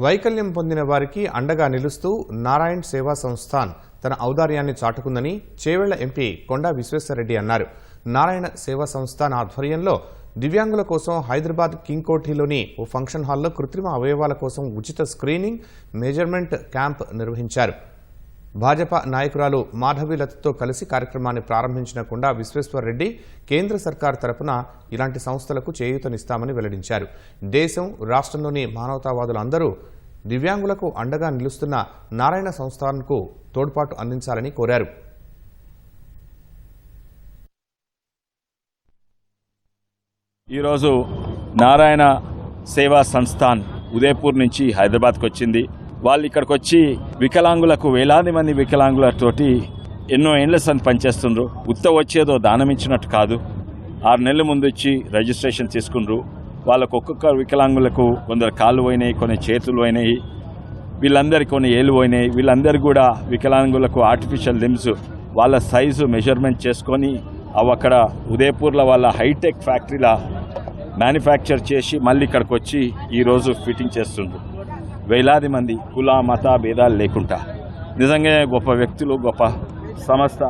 వైకల్యం పొందిన వారికి అండగా నిలుస్తూ నారాయణ్ సేవా సంస్థాన్ తన ఔదార్యాన్ని చాటుకుందని చేవెళ్ళ ఎంపీ కొండా విశ్వేశ్వరరెడ్డి అన్నారు. నారాయణ సేవా సంస్థాన్ ఆధ్వర్యంలో దివ్యాంగుల కోసం హైదరాబాద్ కింగ్ కోఠీలోని ఓ ఫంక్షన్ హాల్లో కృత్రిమ అవయవాల కోసం ఉచిత స్క్రీనింగ్ మెజర్మెంట్ క్యాంప్ నిర్వహించారు. భాజపా నాయకురాలు మాధవీలతతో కలిసి కార్యక్రమాన్ని ప్రారంభించిన కొండా విశ్వేశ్వరరెడ్డి కేంద్ర సర్కార్ తరపున ఇలాంటి సంస్థలకు చేయూతనిస్తామని వెల్లడించారు. దేశం రాష్ట్రంలోని మానవతావాదులందరూ దివ్యాంగులకు అండగా నిలుస్తున్న నారాయణ సంస్థాన్కు తోడ్పాటు అందించాలని కోరారు. ఈరోజు నారాయణ సేవా సంస్థాన్ ఉదయపూర్ నుంచి హైదరాబాద్కు వచ్చింది. వాళ్ళు ఇక్కడికి వచ్చి వికలాంగులకు వేలాది మంది వికలాంగులతోటి ఎన్నో ఏండ్ల సంది పనిచేస్తుండ్రు. ఉత్త వచ్చేదో దానం ఇచ్చినట్టు కాదు. ఆరు నెలల ముందు వచ్చి రిజిస్ట్రేషన్ తీసుకుండ్రు వాళ్ళకు ఒక్కొక్క వికలాంగులకు కొందరు కాళ్ళు పోయినాయి కొన్ని చేతులు పోయినాయి వీళ్ళందరికీ కొన్ని ఏళ్ళు పోయినాయి. వీళ్ళందరూ కూడా వికలాంగులకు ఆర్టిఫిషియల్ లిమ్స్ వాళ్ళ సైజు మెజర్మెంట్ చేసుకొని అవి అక్కడ ఉదయపూర్లో వాళ్ళ హైటెక్ ఫ్యాక్టరీలా మ్యానుఫ్యాక్చర్ చేసి మళ్ళీ ఇక్కడికి వచ్చి ఈరోజు ఫిట్టింగ్ చేస్తుండ్రు. వేలాది మంది కుల మత భేదాలు లేకుండా. నిజంగా గొప్ప వ్యక్తులు గొప్ప సంస్థ.